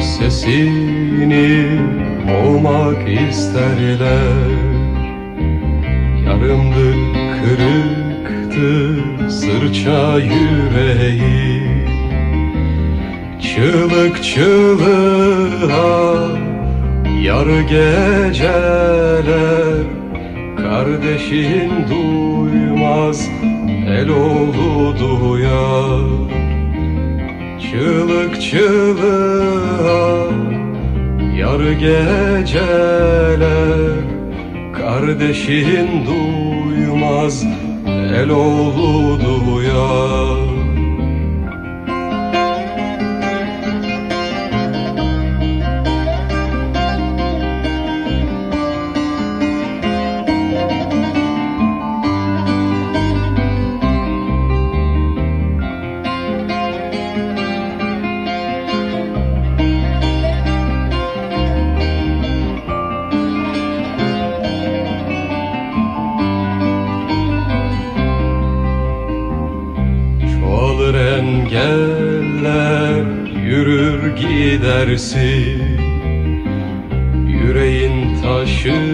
Sesini boğmak isterler. Yarımdı kırıktı sırça yüreği. Çığlık çığlığa yarı geceler. Kardeşin duymaz el oğlu duyar Çığlık çığlığa yarı geceler. Kardeşin duymaz el oğlu duyar engeller yürür gidersin. Yüreğin taşıyıp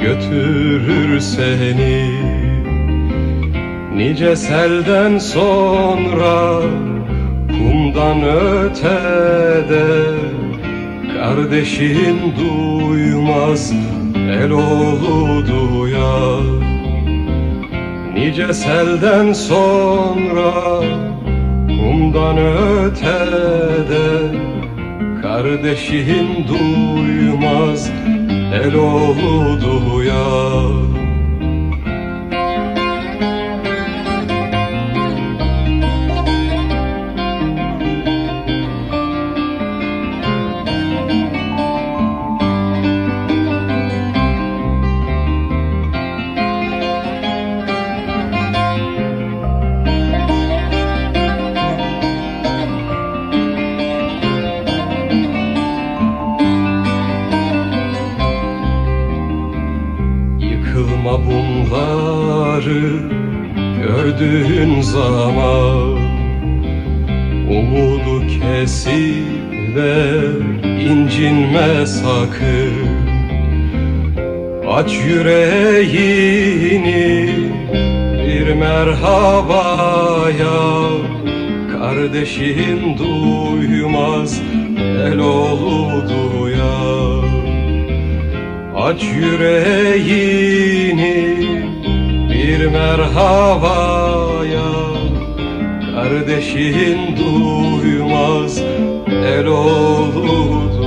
götürür seni. Nice selden sonra kumdan ötede Kardeşin duymaz el oğlu duyar Nice selden sonra kumdan ötede Kardeşin duymaz el oğlu duyar bunları gördüğün zaman Umudu kesip de incinme sakın. Aç yüreğini bir merhabaya Kardeşin duymaz el oğlu duyar Aç yüreğini bir merhabaya Kardeşin duymaz el olur.